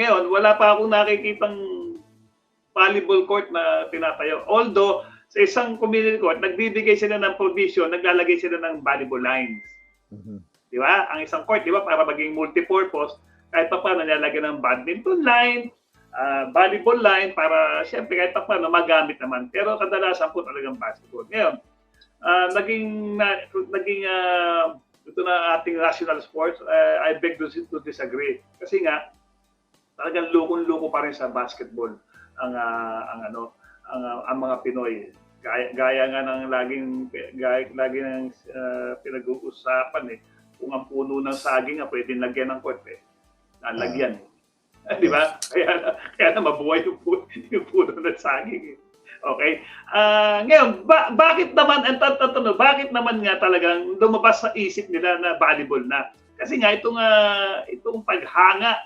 Ngayon, wala pa akong nakikitang volleyball court na tinatayo. Although, sa isang community court, nagbibigay sila ng provision, naglalagay sila ng volleyball lines. Mhm. Di ba? Ang isang court, di ba, para maging multipurpose, kahit pa paano nilalagyan ng badminton line, ah, volleyball line, para siyempre kahit pa paano magamit naman. Pero kadalasan po talagang basketball. Ngayon, ah, naging, na, naging ah, ito na ating national sports, ah, I beg to, to disagree. Kasi nga, talagang lukong-luko pa rin sa basketball ang ah, ang ano ang, ah, ang mga Pinoy gaya, gaya nga ng laging gaya, lagi ng ah, pinag-uusapan eh kung ang puno ng saging nga pwedeng lagyan ng eh nalagyan eh. di ba kaya kaya na mabuhay yung puno, yung puno ng saging eh. Okay? Ah, ngayon, ba- bakit naman, ang tatanong, bakit naman nga talagang lumabas sa isip nila na volleyball na? Kasi nga, itong, ah, itong paghanga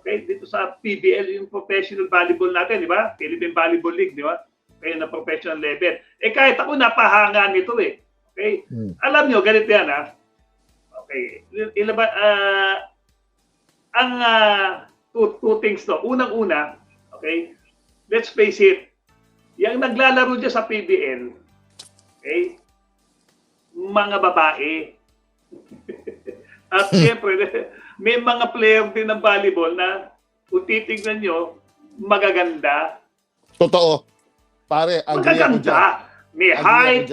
Okay, dito sa PBL yung professional volleyball natin, di ba? Philippine Volleyball League, di ba? Kaya na professional level. Eh kahit ako napahanga nito eh. Okay? Hmm. Alam nyo, ganito yan ha. Okay. Ilaba, ah, ang ah, two, two things to. Unang-una, okay? Let's face it. Yung naglalaro dyan sa PBL, okay? Mga babae. At siyempre, may mga player din ng volleyball na kung titignan nyo, magaganda. Totoo. Pare, agree. Magaganda. May height,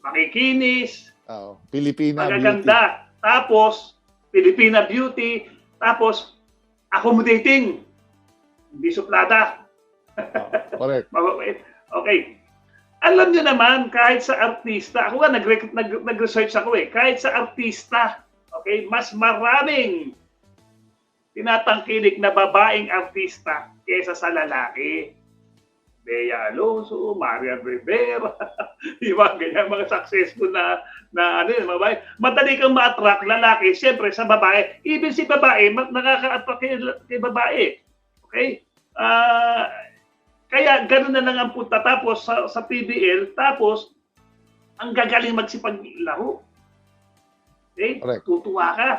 makikinis, Oo. Pilipina beauty. magaganda. Tapos, Filipina beauty. Tapos, accommodating. Hindi suplada. Oo, correct. Okay. Alam nyo naman, kahit sa artista, ako nga nag, nag, nag-research ako eh, kahit sa artista, okay, mas maraming tinatangkilik na babaeng artista kesa sa lalaki. Bea Alonso, Marian Rivera, di ba? Ganyan mga successful na, na ano yun, babae. Madali kang ma-attract lalaki, siyempre sa babae. Even si babae, nakaka-attract kay, kay babae. Okay? Ah, kaya ganun na lang ang punta. Tapos sa, sa PBL, tapos ang gagaling magsipaglaro. Okay? Correct. Tutuwa ka.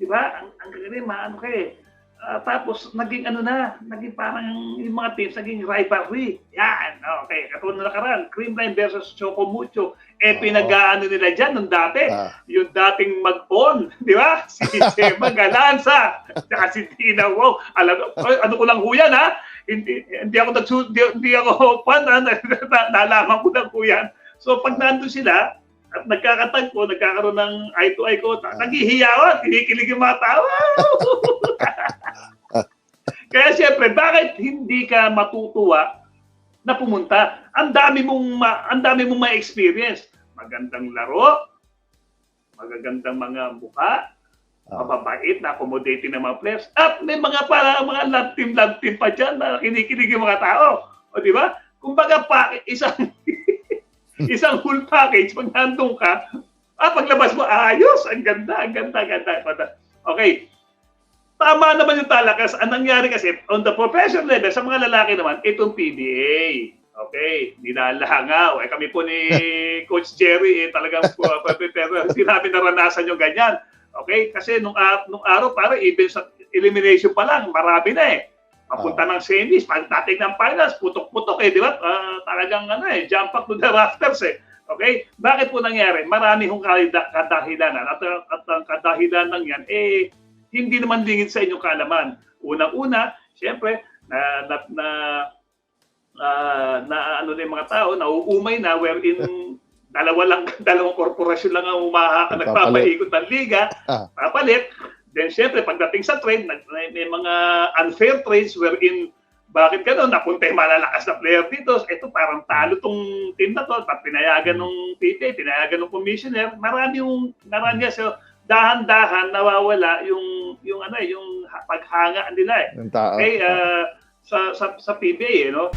Di ba? Ang, ang gagaling, maano ka eh. Ah, tapos naging ano na, naging parang yung mga teams, naging rivalry. Yan, okay. Katulad na nakaraan, Creamline versus Choco Mucho. Eh, Oo. pinag-ano nila dyan nung dati. Ah, Yung dating mag-on, di ba? Si Sema Galanza, tsaka si Tina Wow. Alam ano ko lang ho yan, ha? Hindi, hindi ako nagsu, hindi, hindi ako pan, ha? Na, na- nalaman ko lang ho yan. So, pag nandun sila, at nagkakatagpo, nagkakaroon ng eye-to-eye contact, naghihiyawan, kinikilig yung mga tao. Kaya siyempre, bakit hindi ka matutuwa na pumunta? Ang dami mong ma, ang dami mong ma-experience. Magandang laro, magagandang mga mukha, ah. mababait na accommodating ng mga players. At may mga para mga love team, love team pa dyan na kinikilig yung mga tao. O di ba? Kumbaga pa, isang isang full package pag nandun ka, ah, paglabas mo, ayos, ang ganda, ang ganda, ang ganda. ganda. Okay. Tama naman yung talakas. Ang nangyari kasi, on the professional level, sa mga lalaki naman, itong PBA. Okay, nilalangaw. Eh, kami po ni Coach Jerry, eh, talagang po, pero hindi namin naranasan yung ganyan. Okay, kasi nung, ar- nung araw, para even sa elimination pa lang, marami na eh. Papunta ng semis, pagdating ng finals, putok-putok eh, di ba? Ah, talagang ano eh, jump up to the rafters eh. Okay? Bakit po nangyari? Marami hong kadahilanan. At, at ang kadahilanan yan, eh, hindi naman lingid sa inyong kaalaman. Unang-una, siyempre, na, na, na, ah, na ano na yung mga tao, nauumay na wherein dalawa lang, dalawang korporasyon lang ang umaha, nagpapaikot ng liga, Ah. papalit. Then siyempre, pagdating sa trade, nag- may, may mga unfair trades wherein bakit gano'n? Napunta yung malalakas na player dito. Ito parang talo tong team na to. Pag pinayagan ng PTA, pinayagan ng commissioner, marami yung marami so dahan-dahan nawawala yung yung ano eh, yung ha- paghanga nila eh. Yung tao. Okay, ah, sa sa sa PBA eh, no?